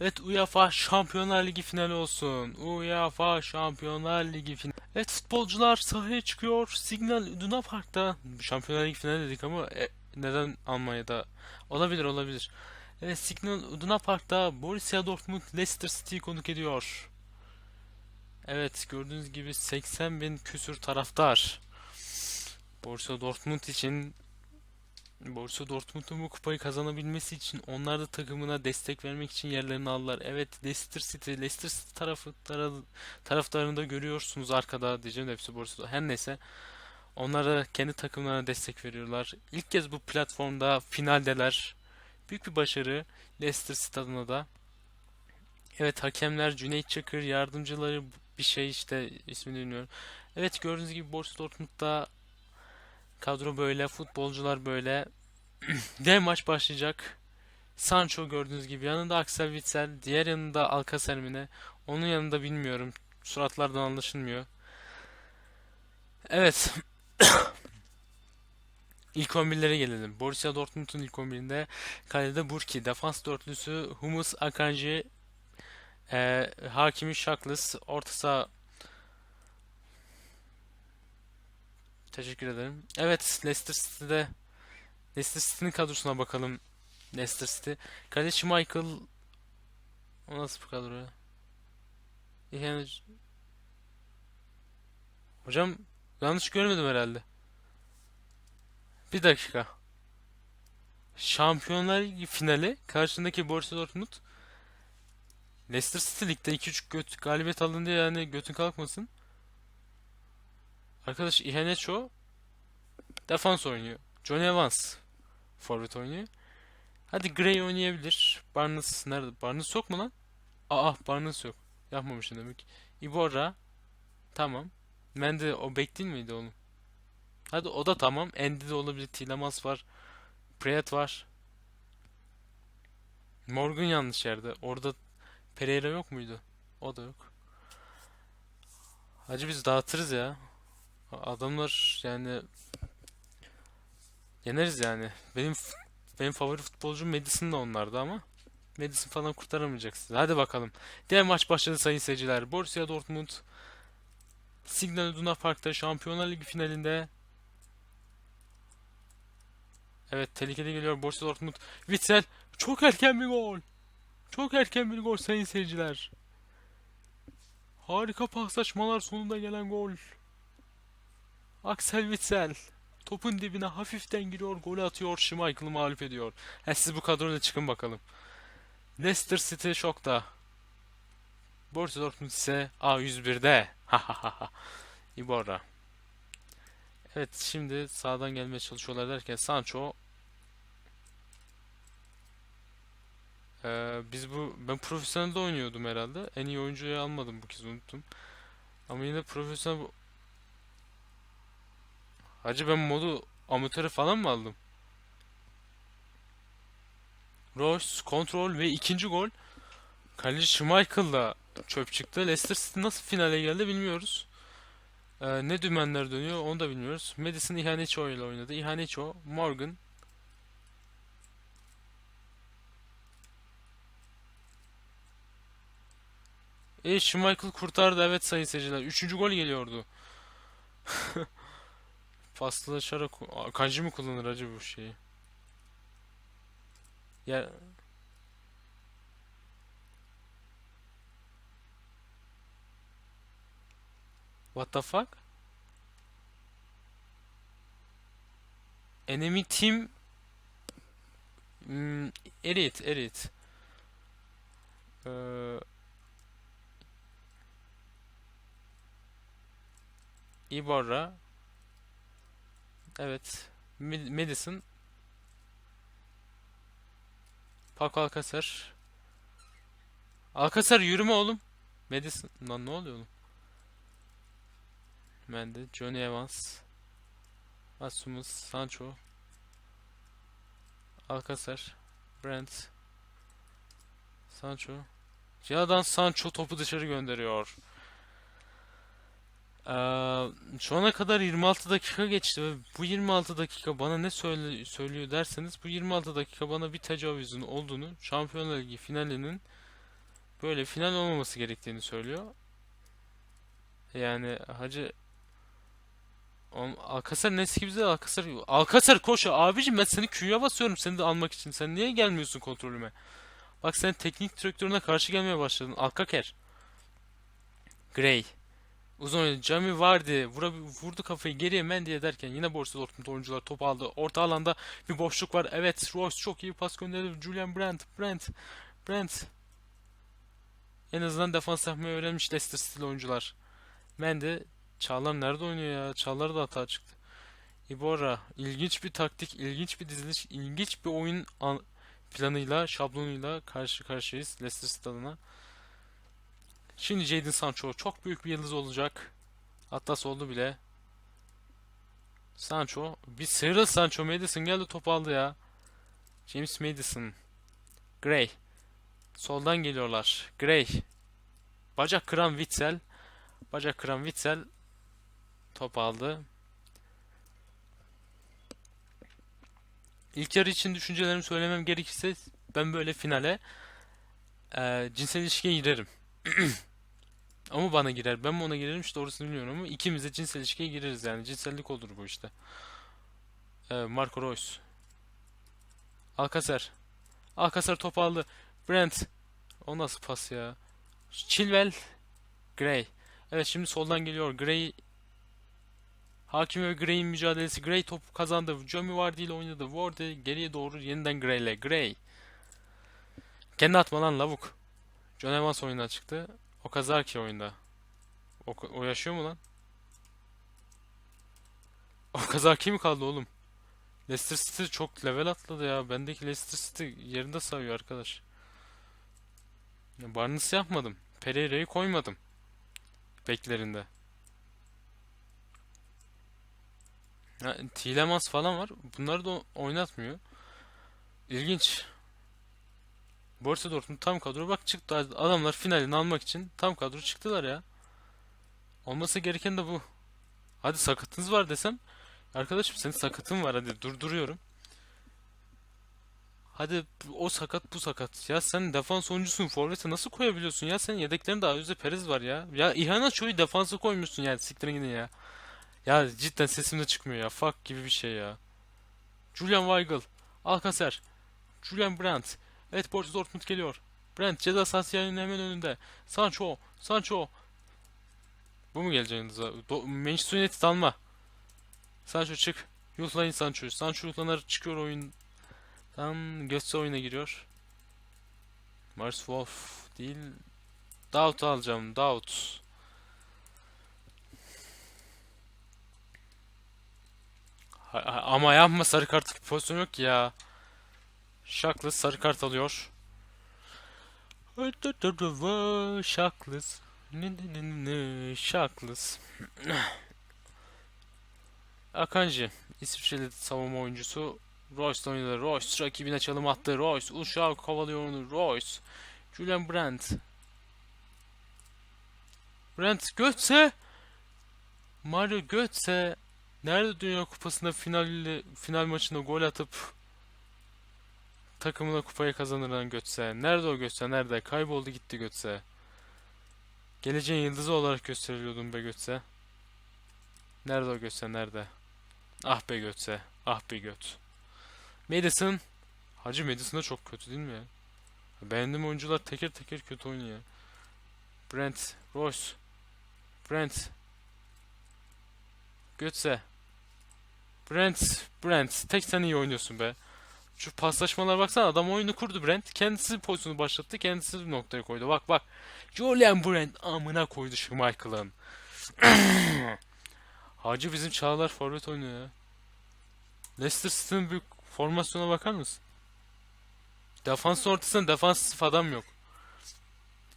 Evet UEFA Şampiyonlar Ligi finali olsun. UEFA Şampiyonlar Ligi finali. Evet futbolcular sahaya çıkıyor. Signal Iduna Park'ta. Şampiyonlar Ligi finali dedik ama e, neden Almanya'da? Olabilir olabilir. Evet Signal Iduna Park'ta Borussia Dortmund Leicester City'yi konuk ediyor. Evet gördüğünüz gibi 80 bin küsür taraftar. Borussia Dortmund için Borussia Dortmund'un bu kupayı kazanabilmesi için onlar da takımına destek vermek için yerlerini aldılar. Evet Leicester City, Leicester City tarafı tara- taraftarını da görüyorsunuz arkada diyeceğim hepsi Borussia. Her neyse onlar da kendi takımlarına destek veriyorlar. İlk kez bu platformda finaldeler. Büyük bir başarı Leicester City adına da. Evet hakemler Cüneyt Çakır, yardımcıları bir şey işte ismini bilmiyorum. Evet gördüğünüz gibi Borussia Dortmund'da kadro böyle, futbolcular böyle. Dev maç başlayacak. Sancho gördüğünüz gibi yanında Axel Witsel, diğer yanında Alcacer mi ne? Onun yanında bilmiyorum. Suratlardan anlaşılmıyor. Evet. İlk 11'lere gelelim. Borussia Dortmund'un ilk 11'inde kalede Burki, defans dörtlüsü Hummels, Akanji, e, Hakimi, Şaklıs, orta saha teşekkür ederim. Evet, Leicester City'de Leicester City'nin kadrosuna bakalım. Leicester City. Kaleci Michael o nasıl bir kadro ya? Yani, hocam yanlış görmedim herhalde. Bir dakika. Şampiyonlar Ligi finali karşındaki Borussia Dortmund Leicester City ligde 2-3 göt galibiyet alın diye yani götün kalkmasın. Arkadaş Iheanacho defans oynuyor. John Evans forvet oynuyor. Hadi Gray oynayabilir. Barnes nerede? Barnes yok mu lan? Aa Barnes yok. Yapmamışım demek. Iborra tamam. Mendy o bek değil miydi oğlum? Hadi o da tamam. Andy de olabilir. Tielemans var. Prayet var. Morgan yanlış yerde. Orada Pereira yok muydu? O da yok. Hacı biz dağıtırız ya. Adamlar yani yeneriz yani. Benim benim favori futbolcum Madison da onlardı ama Madison falan kurtaramayacak sizi. Hadi bakalım. Diğer maç başladı sayın seyirciler. Borussia Dortmund Signal Iduna Park'ta Şampiyonlar Ligi finalinde Evet tehlikeli geliyor Borussia Dortmund. Witsel çok erken bir gol. Çok erken bir gol sayın seyirciler. Harika paslaşmalar sonunda gelen gol. Axel Witsel topun dibine hafiften giriyor, gol atıyor, Schmeichel'ı mağlup ediyor. Ha, siz bu kadroyla çıkın bakalım. Leicester City şokta. Borussia Dortmund ise A101'de. Ha ha ha ha. Iborra. Evet şimdi sağdan gelmeye çalışıyorlar derken Sancho Ee, biz bu ben profesyonelde oynuyordum herhalde. En iyi oyuncuyu almadım bu kez unuttum. Ama yine profesyonel Hacı ben modu amatörü falan mı aldım? Royce kontrol ve ikinci gol. Kaleci Schmeichel'la çöp çıktı. Leicester City nasıl finale geldi bilmiyoruz. Ee, ne dümenler dönüyor onu da bilmiyoruz. Madison Iheanacho ile oynadı. Iheanacho, Morgan, E Schmeichel kurtardı evet sayın seyirciler. Üçüncü gol geliyordu. Paslaşarak Aa, Kanji mi kullanır acaba bu şeyi? Ya what the fuck? Enemy team hmm, Erit, Erit. Ee, Iborra. Evet. Madison. Paco Alcacer. Alcacer yürüme oğlum. Madison. Lan ne oluyor oğlum? Mendy. Johnny Evans. Asumus. Sancho. Alcacer. Brent. Sancho. Cihadan Sancho topu dışarı gönderiyor. Eee, şu ana kadar 26 dakika geçti ve bu 26 dakika bana ne söyle, söylüyor derseniz bu 26 dakika bana bir tecavüzün olduğunu Şampiyonlar Ligi finalinin böyle final olmaması gerektiğini söylüyor. Yani hacı Alcazar'ın eski bize Alcazar Alcazar koş abicim ben seni Q'ya basıyorum seni de almak için. Sen niye gelmiyorsun kontrolüme? Bak sen teknik direktörüne karşı gelmeye başladın. Alcacer. Gray. Uzun oynadı. Jamie Vardy vura, vurdu kafayı geriye Mendy'ye derken yine Borussia Dortmund oyuncular top aldı. Orta alanda bir boşluk var. Evet Royce çok iyi pas gönderdi. Julian Brandt. Brandt. Brandt. En azından defans yapmayı öğrenmiş Leicester City oyuncular. Mendy. Çağlar nerede oynuyor ya? Çağlar da hata çıktı. Ibora. ilginç bir taktik, ilginç bir diziliş, ilginç bir oyun an- planıyla, şablonuyla karşı karşıyayız Leicester City adına. Şimdi Jadon Sancho çok büyük bir yıldız olacak. Hatta oldu bile. Sancho. Bir sıyrıl Sancho. Madison geldi top aldı ya. James Madison. Gray. Soldan geliyorlar. Gray. Bacak kıran Witsel. Bacak kıran Witsel top aldı. İlk yarı için düşüncelerimi söylemem gerekirse ben böyle finale eee, cinsel ilişkiye girerim. Ama bana girer. Ben mi ona girerim işte orasını bilmiyorum ama ikimiz de cinsel ilişkiye gireriz yani. Cinsellik olur bu işte. Ee, Marco Reus. Alcacer. Alcacer top aldı. Brent. O nasıl pas ya? Chilwell. Gray. Evet şimdi soldan geliyor. Gray. Hakim ve Gray'in mücadelesi. Gray top kazandı. Jamie Vardy ile oynadı. Vardy geriye doğru yeniden Gray ile. Gray. Kendi atma lan lavuk. John Evans oyundan çıktı. O kazar ki oyunda. O, o yaşıyor mu lan? O kazaki mi kaldı oğlum? Leicester City çok level atladı ya. Bendeki Leicester City yerinde sayıyor arkadaş. Ya Barnes yapmadım. Pereira'yı koymadım. Beklerinde. Tielemans falan var. Bunları da oynatmıyor. İlginç. Borussia Dortmund tam kadro bak çıktı adamlar finalini almak için tam kadro çıktılar ya. Olması gereken de bu. Hadi sakatınız var desem arkadaşım senin sakatın var hadi durduruyorum. Hadi o sakat bu sakat. Ya sen defans oyuncusun forvete nasıl koyabiliyorsun ya? Senin yedeklerin daha önce Perez var ya. Ya İhana Çoğu defansa koymuşsun yani siktirin gidin ya. Ya cidden sesim de çıkmıyor ya. Fuck gibi bir şey ya. Julian Weigl. Alcacer. Julian Brandt. Evet Borussia Dortmund geliyor. Brandt ceza sahası hemen önünde. Sancho. Sancho. Bu mu geleceğiniz? Manchester United alma. Sancho çık. Yuhlayın Sancho. Sancho yuhlanar çıkıyor oyundan. Götze oyuna giriyor. Mars Wolf değil. Daut alacağım. Ha- Ama yapma sarı bir pozisyon yok ki ya. Şaklı sarı kart alıyor. Şaklız. Ne ne ne. Akanji. İsviçreli savunma oyuncusu. Royce oynadı. Royce rakibine çalım attı. Royce uşağı kovalıyor onu. Royce. Julian Brandt. Brandt Götze. Mario Götze. Nerede Dünya Kupası'nda final, final maçında gol atıp takımına kupayı kazanıran Götze. Nerede o Götze? Nerede? Kayboldu gitti Götze. Geleceğin yıldızı olarak gösteriliyordun be Götze. Nerede o Götze? Nerede? Ah be Götze. Ah be Göt. Madison. Hacı Madison da çok kötü değil mi ya? Beğendiğim oyuncular teker teker kötü oynuyor. Brent. Royce. Brent. Götze. Brent. Brent. Tek sen iyi oynuyorsun be. Şu paslaşmalara baksana adam oyunu kurdu Brent. Kendisi pozisyonu başlattı. Kendisi noktaya koydu. Bak bak. Julian Brent amına koydu şu Michael'ın. Hacı bizim Çağlar forvet oynuyor ya. Leicester City'nin büyük formasyona bakar mısın? Defans ortasında defansif adam yok.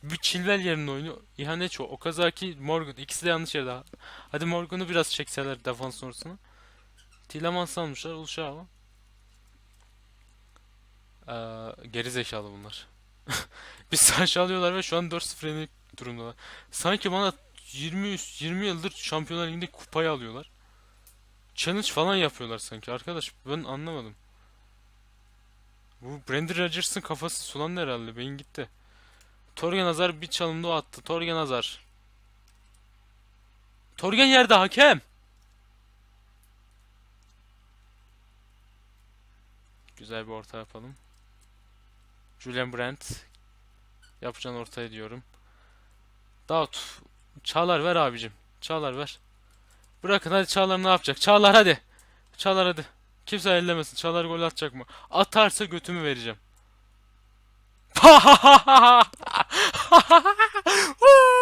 Bir Chilwell yerine oynuyor. İhanet o. Okazaki, Morgan. İkisi de yanlış yerde. Hadi Morgan'ı biraz çekseler defans ortasına. Tielemans almışlar. Uşağı ee, geri zekalı bunlar. Bir Sancho alıyorlar ve şu an 4-0 yenik durumdalar. Sanki bana 20 20 yıldır Şampiyonlar Ligi'nde kupayı alıyorlar. Challenge falan yapıyorlar sanki arkadaş. Ben anlamadım. Bu Brendan Rodgers'ın kafası sulandı herhalde. Beyin gitti. Torgen Hazar bir çalımda o attı. Torgen Hazar. Torgen yerde hakem. Güzel bir orta yapalım. Julian Brandt. Yapacağın ortaya diyorum. Daut. Çağlar ver abicim. Çağlar ver. Bırakın hadi Çağlar ne yapacak? Çağlar hadi. Çağlar hadi. Kimse ellemesin. Çağlar gol atacak mı? Atarsa götümü vereceğim.